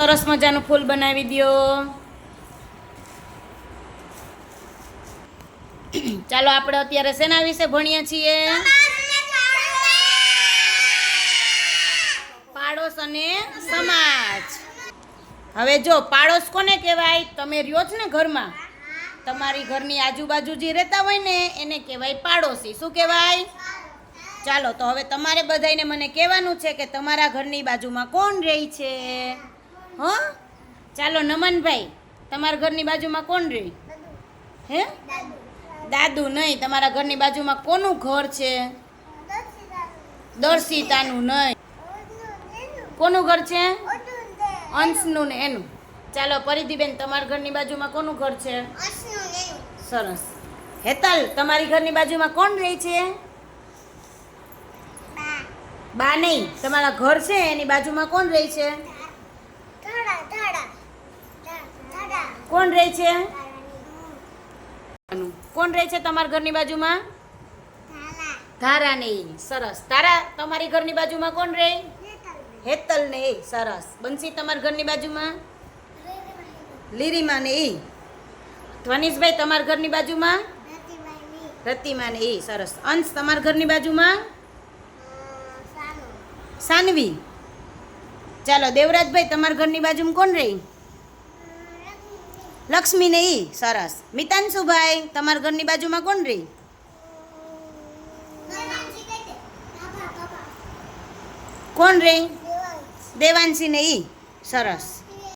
સરસ મજાનું ફૂલ બનાવી દ્યો. ચાલો આપણે અત્યારે શેના વિશે ભણીએ છીએ? પાડોશ અને સમાજ. હવે જો, પાડોશ કોને કહેવાય? તમે રહ્યો છો ને ઘરમાં. તમારી ઘરની આજુબાજુ જે રહેતા હોય ને, એને કહેવાય પાડોશી. શું કહેવાય? ચાલો, તો હવે તમારે બધાને મને કહેવાનું છે કે તમારા ઘરની બાજુમાં કોણ રહે છે? હો? ચાલો, નમનભાઈ, તમારા ઘરની બાજુમાં કોણ રહે હે? દાદુ નહીં, તમારા ઘરની બાજુમાં કોનું ઘર છે? દર્શિતાનું નહીં. કોનું ઘર છે? અંશનું ને એનું. ચાલો, પરિધિબેન, તમારા ઘરની બાજુમાં કોનું ઘર છે? સરસ. હેતલ, તમારી ઘરની બાજુમાં કોણ રહે છે? બા નહીં, તમારા ઘર છે, એની બાજુમાં કોણ રહે છે? કોણ રહે છે? કોણ રહે છે તમારા ઘરની બાજુમાં? ધારાની સરસ. તારા, તમારી ઘરની બાજુમાં કોણ રહે? હેતલ ને એ સરસ. બંસી તમારા ઘરની બાજુમાં? લીરીમાં ને ઈ ધ્વનિશભાઈ તમારા ઘરની બાજુમાં? રતિમાં ને ઈ સરસ. અંશ, તમારા ઘરની બાજુમાં? સાનવી. ચાલો, દેવરાજભાઈ, તમારા ઘરની બાજુમાં કોણ રહી? લક્ષ્મી ને ઈ, સરસ. મિતાંશુભાઈ તમારા ઘરની બાજુમાં કોણ રહી? કોણ રહી? દેવાંશી ને ઈ, સરસ.